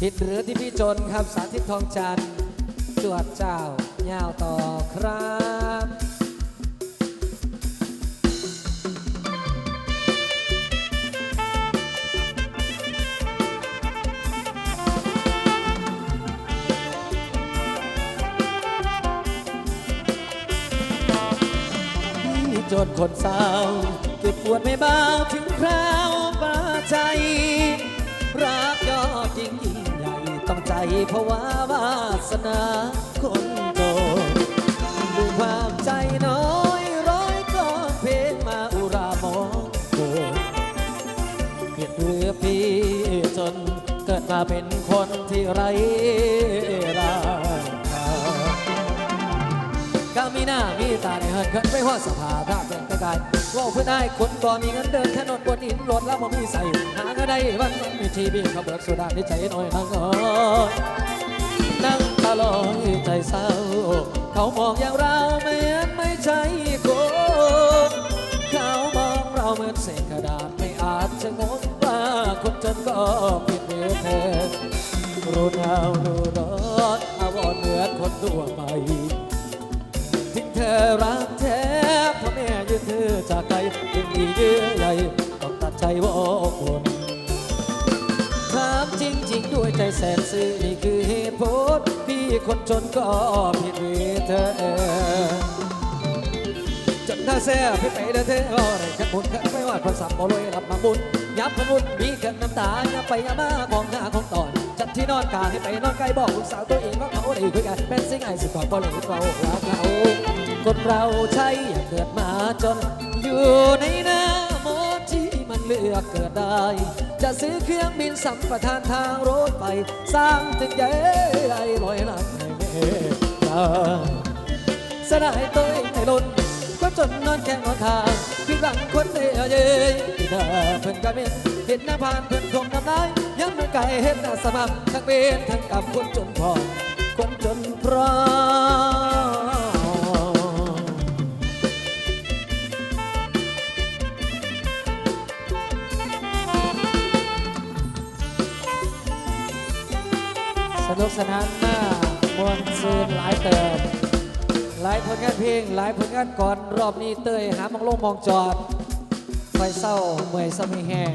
ผิดหรือที่พี่จนครับสาธิตทองจันทร์จวดเจ้าย่าวต่อครับพี่จนคนเศร้าเก็บปวดไม่เบาถึงคราวปาใจ รักยอดจริง ใจเพราะว่าวาสนาคนโตดูความใจน้อยร้อยก็เพลงมาอุรามองโกเพียงเรือพี่จนเกิดมาเป็นคนที่ไรรา มีหน้ามีตาในเฮินเคินไม่ว่าสภาพร่างแต่งกายว่าเพื่อนได้คนก็มีเงินเดินถนนบนหินรถแล้วมามีใส่หาก็ได้วันนั้นมีทีบีเขาเบิกสุดาที่ใจน้อยนั่งเอยนั่งตาลอยใจเศร้า เขามองอย่างเราเหมือนไม่ใช่คนเขามองเราเหมือนเศษกระดาษไม่อาจจะงงว่าคนจนก็ผิดเนื้อแท้รู้หนาวรู้ร้อนอาวรเหมือนคนทั่วไป ถึงเธอรักแท้พ่อแม่ยืนเธอจากไกลยังมีเยื่อใยต้องตัดใจว่าคนถามจริงๆด้วยใจแสนซื่อนี่คือเหตุผลพี่คนจนก็ผิดเวเธอจนถ้าแซ่พี่ไปเด้อเธอว่าอะไรขันบุญขันไม่ว่าคนสับบ่รวยรับมาบุญ ยับขบุญมีเกิดน้ำตายับไปยับมาของหน้าของตอน จัดที่นอนกาให้ไปนอนใกล้บอกลูกสาวตัวเองว่าเขาได้คุยกันเป็นสิ่งไอ้สุดก่อนบ่เลยเรารักเขาคนเราใช่ยากเกิดมาจน อยู่ในหน้าโมดที่มันเลือกเกิดได้ จะซื้อเครื่องบินสัมปทานทางรถไฟสร้างตึกใหญ่ลอยลำให้แม่ตาสลายตัวเองในล้น จนนอนแข่งนอนทางคือหลังคนเดียวเย้ยที่น้าเพิ่นก็เป็นเห็นหน้าผ่านเพิ่นคงน้ำลายยังมันไก่เห็นหน้าสมัครทั้งเป็นทั้งกับคนจนพอคนจนพร้อมสนุกสนานมากมวนซืนหลายเติม หลายผลงานเพลง หลายผลงานก่อนรอบนี้เตยหามองลงมองจอดไฟเศร้าเมื่อยสมีแห้ง